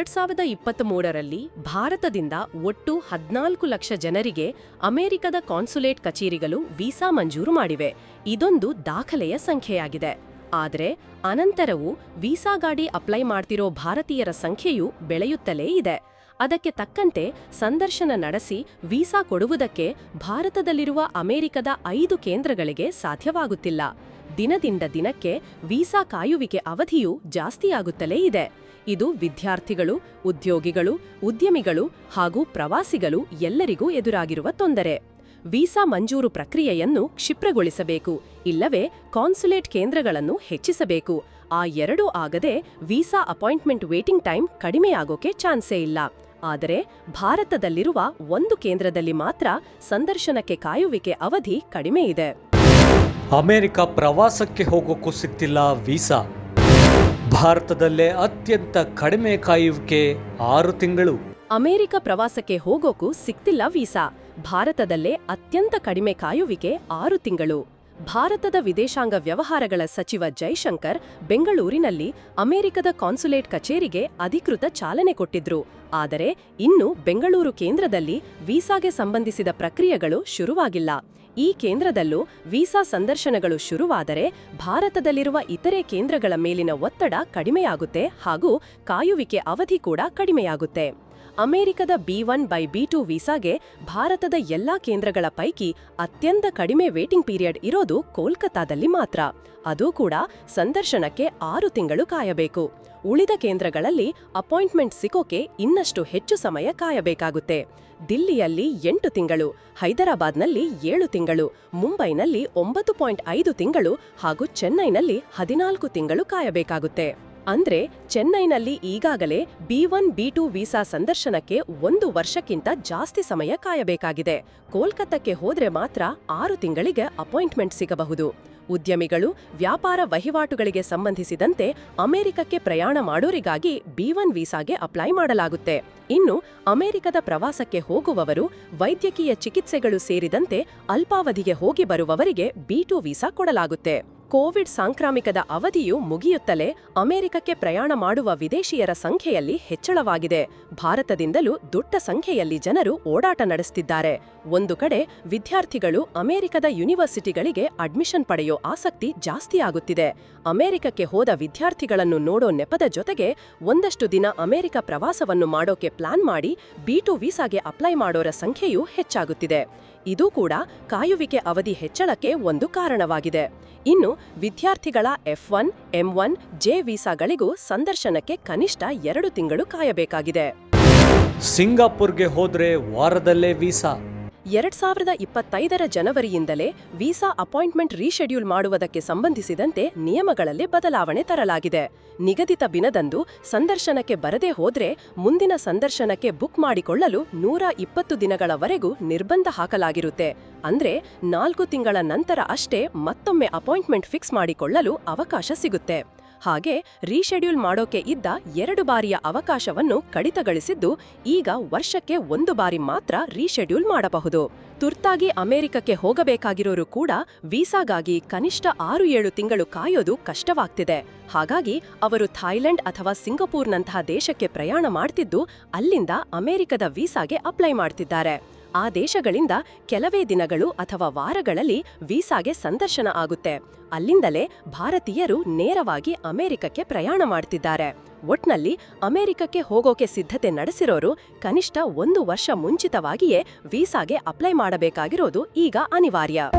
ಎರಡ್ ಸಾವಿರದ ಇಪ್ಪತ್ತ್ ಮೂರರಲ್ಲಿ ಭಾರತದಿಂದ ಒಟ್ಟು ಹದ್ನಾಲ್ಕು ಲಕ್ಷ ಜನರಿಗೆ ಅಮೆರಿಕದ ಕಾನ್ಸುಲೇಟ್ ಕಚೇರಿಗಳು ವೀಸಾ ಮಂಜೂರು ಮಾಡಿವೆ. ಇದೊಂದು ದಾಖಲೆಯ ಸಂಖ್ಯೆಯಾಗಿದೆ. ಆದರೆ, ಅನಂತರವೂ ವೀಸಾ ಗಾಡಿ ಅಪ್ಲೈ ಮಾಡ್ತಿರೋ ಭಾರತೀಯರ ಸಂಖ್ಯೆಯು ಬೆಳೆಯುತ್ತಲೇ ಇದೆ. ಅದಕ್ಕೆ ತಕ್ಕಂತೆ ಸಂದರ್ಶನ ನಡೆಸಿ ವೀಸಾ ಕೊಡುವುದಕ್ಕೆ ಭಾರತದಲ್ಲಿರುವ ಅಮೆರಿಕದ ಐದು ಕೇಂದ್ರಗಳಿಗೆ ಸಾಧ್ಯವಾಗುತ್ತಿಲ್ಲ. ದಿನದಿಂದ ದಿನಕ್ಕೆ ವೀಸಾ ಕಾಯುವಿಕೆ ಅವಧಿಯು ಜಾಸ್ತಿಯಾಗುತ್ತಲೇ ಇದೆ. ಇದು ವಿದ್ಯಾರ್ಥಿಗಳು, ಉದ್ಯೋಗಿಗಳು, ಉದ್ಯಮಿಗಳು ಹಾಗೂ ಪ್ರವಾಸಿಗಳು ಎಲ್ಲರಿಗೂ ಎದುರಾಗಿರುವ ತೊಂದರೆ. ವೀಸಾ ಮಂಜೂರು ಪ್ರಕ್ರಿಯೆಯನ್ನು ಕ್ಷಿಪ್ರಗೊಳಿಸಬೇಕು, ಇಲ್ಲವೇ ಕಾನ್ಸುಲೇಟ್ ಕೇಂದ್ರಗಳನ್ನು ಹೆಚ್ಚಿಸಬೇಕು. ಆ ಎರಡೂ ಆಗದೆ ವೀಸಾ ಅಪಾಯಿಂಟ್ಮೆಂಟ್ ವೇಟಿಂಗ್ ಟೈಮ್ ಕಡಿಮೆಯಾಗೋಕೆ ಚಾನ್ಸೇ ಇಲ್ಲ. ಆದರೆ ಭಾರತದಲ್ಲಿರುವ ಒಂದು ಕೇಂದ್ರದಲ್ಲಿ ಮಾತ್ರ ಸಂದರ್ಶನಕ್ಕೆ ಕಾಯುವಿಕೆ ಅವಧಿ ಕಡಿಮೆ ಇದೆ. ಅಮೆರಿಕ ಪ್ರವಾಸಕ್ಕೆ ಹೋಗೋಕ್ಕೂ ಸಿಗ್ತಿಲ್ಲ ವೀಸಾ. ಭಾರತದಲ್ಲೇ ಅತ್ಯಂತ ಕಡಿಮೆ ಕಾಯುವಿಕೆ ಆರು ತಿಂಗಳು. ಅಮೆರಿಕ ಪ್ರವಾಸಕ್ಕೆ ಹೋಗೋಕ್ಕೂ ಸಿಕ್ತಿಲ್ಲ ವೀಸಾ. ಭಾರತದಲ್ಲೇ ಅತ್ಯಂತ ಕಡಿಮೆ ಕಾಯುವಿಕೆ ಆರು ತಿಂಗಳು. ಭಾರತದ ವಿದೇಶಾಂಗ ವ್ಯವಹಾರಗಳ ಸಚಿವ ಜೈಶಂಕರ್ ಬೆಂಗಳೂರಿನಲ್ಲಿ ಅಮೆರಿಕದ ಕಾನ್ಸುಲೇಟ್ ಕಚೇರಿಗೆ ಅಧಿಕೃತ ಚಾಲನೆ ಕೊಟ್ಟಿದ್ರು. ಆದರೆ ಇನ್ನು ಬೆಂಗಳೂರು ಕೇಂದ್ರದಲ್ಲಿ ವೀಸಾಗೆ ಸಂಬಂಧಿಸಿದ ಪ್ರಕ್ರಿಯೆಗಳು ಶುರುವಾಗಿಲ್ಲ. ಈ ಕೇಂದ್ರದಲ್ಲೂ ವೀಸಾ ಸಂದರ್ಶನಗಳು ಶುರುವಾದರೆ ಭಾರತದಲ್ಲಿರುವ ಇತರೆ ಕೇಂದ್ರಗಳ ಮೇಲಿನ ಒತ್ತಡ ಕಡಿಮೆಯಾಗುತ್ತೆ ಹಾಗೂ ಕಾಯುವಿಕೆ ಅವಧಿ ಕೂಡ ಕಡಿಮೆಯಾಗುತ್ತೆ. ಅಮೆರಿಕದ B one by B two ವೀಸಾಗೆ ಭಾರತದ ಎಲ್ಲಾ ಕೇಂದ್ರಗಳ ಪೈಕಿ ಅತ್ಯಂತ ಕಡಿಮೆ ವೇಟಿಂಗ್ ಪೀರಿಯಡ್ ಇರೋದು ಕೋಲ್ಕತ್ತಾದಲ್ಲಿ ಮಾತ್ರ. ಅದೂ ಕೂಡ ಸಂದರ್ಶನಕ್ಕೆ ಆರು ತಿಂಗಳು ಕಾಯಬೇಕು. ಉಳಿದ ಕೇಂದ್ರಗಳಲ್ಲಿ ಅಪಾಯಿಂಟ್ಮೆಂಟ್ ಸಿಗೋಕೆ ಇನ್ನಷ್ಟು ಹೆಚ್ಚು ಸಮಯ ಕಾಯಬೇಕಾಗುತ್ತೆ. ದಿಲ್ಲಿಯಲ್ಲಿ ಎಂಟು ತಿಂಗಳು, ಹೈದರಾಬಾದ್ನಲ್ಲಿ ಏಳು ತಿಂಗಳು, ಮುಂಬೈನಲ್ಲಿ ಒಂಬತ್ತು ಪಾಯಿಂಟ್ ಐದು ತಿಂಗಳು ಹಾಗೂ ಚೆನ್ನೈನಲ್ಲಿ ಹದಿನಾಲ್ಕು ತಿಂಗಳು ಕಾಯಬೇಕಾಗುತ್ತೆ. ಅಂದ್ರೆ ಚೆನ್ನೈನಲ್ಲಿ ಈಗಾಗಲೇ B one, B two visa ಸಂದರ್ಶನಕ್ಕೆ ಒಂದು ವರ್ಷಕ್ಕಿಂತ ಜಾಸ್ತಿ ಸಮಯ ಕಾಯಬೇಕಾಗಿದೆ. ಕೋಲ್ಕತ್ತಕ್ಕೆ ಹೋದ್ರೆ ಮಾತ್ರ ಆರು ತಿಂಗಳಿಗೆ ಅಪಾಯಿಂಟ್ಮೆಂಟ್ ಸಿಗಬಹುದು. ಉದ್ಯಮಿಗಳು, ವ್ಯಾಪಾರ ವಹಿವಾಟುಗಳಿಗೆ ಸಂಬಂಧಿಸಿದಂತೆ ಅಮೆರಿಕಕ್ಕೆ ಪ್ರಯಾಣ ಮಾಡೋರಿಗಾಗಿ ಬಿ ಒನ್ ವೀಸಾಗೆ ಅಪ್ಲೈ ಮಾಡಲಾಗುತ್ತೆ. ಇನ್ನು ಅಮೆರಿಕದ ಪ್ರವಾಸಕ್ಕೆ ಹೋಗುವವರು, ವೈದ್ಯಕೀಯ ಚಿಕಿತ್ಸೆಗಳು ಸೇರಿದಂತೆ ಅಲ್ಪಾವಧಿಗೆ ಹೋಗಿ ಬರುವವರಿಗೆ ಬಿ ಟು ವೀಸಾ ಕೊಡಲಾಗುತ್ತೆ. ಕೋವಿಡ್ ಸಾಂಕ್ರಾಮಿಕದ ಅವಧಿಯು ಮುಗಿಯುತ್ತಲೇ ಅಮೆರಿಕಕ್ಕೆ ಪ್ರಯಾಣ ಮಾಡುವ ವಿದೇಶಿಯರ ಸಂಖ್ಯೆಯಲ್ಲಿ ಹೆಚ್ಚಳವಾಗಿದೆ. ಭಾರತದಿಂದಲೂ ದೊಡ್ಡ ಸಂಖ್ಯೆಯಲ್ಲಿ ಜನರು ಓಡಾಟ ನಡೆಸುತ್ತಿದ್ದಾರೆ ಒಂದು ಕಡೆ ವಿದ್ಯಾರ್ಥಿಗಳು ಅಮೆರಿಕದ ಯೂನಿವರ್ಸಿಟಿಗಳಿಗೆ ಅಡ್ಮಿಷನ್ ಪಡೆಯೋ ಆಸಕ್ತಿ ಜಾಸ್ತಿಯಾಗುತ್ತಿದೆ. ಅಮೆರಿಕಕ್ಕೆ ಹೋದ ವಿದ್ಯಾರ್ಥಿಗಳನ್ನು ನೋಡೋ ನೆಪದ ಜೊತೆಗೆ ಒಂದಷ್ಟು ದಿನ ಅಮೆರಿಕ ಪ್ರವಾಸವನ್ನು ಮಾಡೋಕೆ ಪ್ಲಾನ್ ಮಾಡಿ ಬಿ ಟು ವೀಸಾಗೆ ಅಪ್ಲೈ ಮಾಡೋರ ಸಂಖ್ಯೆಯೂ ಹೆಚ್ಚಾಗುತ್ತಿದೆ. ಇದು ಕೂಡ ಕಾಯುವಿಕೆ ಅವಧಿ ಹೆಚ್ಚಳಕ್ಕೆ ಒಂದು ಕಾರಣವಾಗಿದೆ. ಇನ್ನು ವಿದ್ಯಾರ್ಥಿಗಳ F one M one J ವೀಸಾಗಳಿಗೂ ಸಂದರ್ಶನಕ್ಕೆ ಕನಿಷ್ಠ ಎರಡು ತಿಂಗಳು ಕಾಯಬೇಕಾಗಿದೆ. ಸಿಂಗಾಪುರ್ಗೆ ಹೋದ್ರೆ ವಾರದಲ್ಲೇ ವೀಸಾ. ಎರಡ್ ಸಾವಿರದ ಇಪ್ಪತ್ತೈದರ ಜನವರಿಯಿಂದಲೇ ವೀಸಾ ಅಪಾಯಿಂಟ್ಮೆಂಟ್ ರೀಶೆಡ್ಯೂಲ್ ಮಾಡುವುದಕ್ಕೆ ಸಂಬಂಧಿಸಿದಂತೆ ನಿಯಮಗಳಲ್ಲಿ ಬದಲಾವಣೆ ತರಲಾಗಿದೆ. ನಿಗದಿತ ದಿನದಂದು ಸಂದರ್ಶನಕ್ಕೆ ಬರದೇ ಹೋದ್ರೆ ಮುಂದಿನ ಸಂದರ್ಶನಕ್ಕೆ ಬುಕ್ ಮಾಡಿಕೊಳ್ಳಲು ನೂರ ಇಪ್ಪತ್ತು ದಿನಗಳವರೆಗೂ ನಿರ್ಬಂಧ ಹಾಕಲಾಗಿರುತ್ತೆ. ಅಂದ್ರೆ ನಾಲ್ಕು ತಿಂಗಳ ನಂತರ ಅಷ್ಟೇ ಮತ್ತೊಮ್ಮೆ ಅಪಾಯಿಂಟ್ಮೆಂಟ್ ಫಿಕ್ಸ್ ಮಾಡಿಕೊಳ್ಳಲು ಅವಕಾಶ ಸಿಗುತ್ತೆ. ಹಾಗೆ ರೀಶೆಡ್ಯೂಲ್ ಮಾಡೋಕೆ ಇದ್ದ ಎರಡು ಬಾರಿಯ ಅವಕಾಶವನ್ನು ಕಡಿತಗೊಳಿಸಿದ್ದು ಈಗ ವರ್ಷಕ್ಕೆ ಒಂದು ಬಾರಿ ಮಾತ್ರ ರೀಶೆಡ್ಯೂಲ್ ಮಾಡಬಹುದು. ತುರ್ತಾಗಿ ಅಮೆರಿಕಕ್ಕೆ ಹೋಗಬೇಕಾಗಿರೋರು ಕೂಡ ವೀಸಾಗಾಗಿ ಕನಿಷ್ಠ ಆರು ಏಳು ತಿಂಗಳು ಕಾಯೋದು ಕಷ್ಟವಾಗ್ತಿದೆ. ಹಾಗಾಗಿ ಅವರು ಥಾಯ್ಲೆಂಡ್ ಅಥವಾ ಸಿಂಗಪೂರ್ನಂತಹ ದೇಶಕ್ಕೆ ಪ್ರಯಾಣ ಮಾಡ್ತಿದ್ದು ಅಲ್ಲಿಂದ ಅಮೆರಿಕದ ವೀಸಾಗೆ ಅಪ್ಲೈ ಮಾಡ್ತಿದ್ದಾರೆ. ಆ ದೇಶಗಳಿಂದ ಕೆಲವೇ ದಿನಗಳು ಅಥವಾ ವಾರಗಳಲ್ಲಿ ವೀಸಾಗೆ ಸಂದರ್ಶನ ಆಗುತ್ತೆ. ಅಲ್ಲಿಂದಲೇ ಭಾರತೀಯರು ನೇರವಾಗಿ ಅಮೆರಿಕಕ್ಕೆ ಪ್ರಯಾಣ ಮಾಡ್ತಿದ್ದಾರೆ. ಒಟ್ನಲ್ಲಿ ಅಮೆರಿಕಕ್ಕೆ ಹೋಗೋಕೆ ಸಿದ್ಧತೆ ನಡೆಸಿರೋರು ಕನಿಷ್ಠ ಒಂದು ವರ್ಷ ಮುಂಚಿತವಾಗಿಯೇ ವೀಸಾಗೆ ಅಪ್ಲೈ ಮಾಡಬೇಕಾಗಿರೋದು ಈಗ ಅನಿವಾರ್ಯ.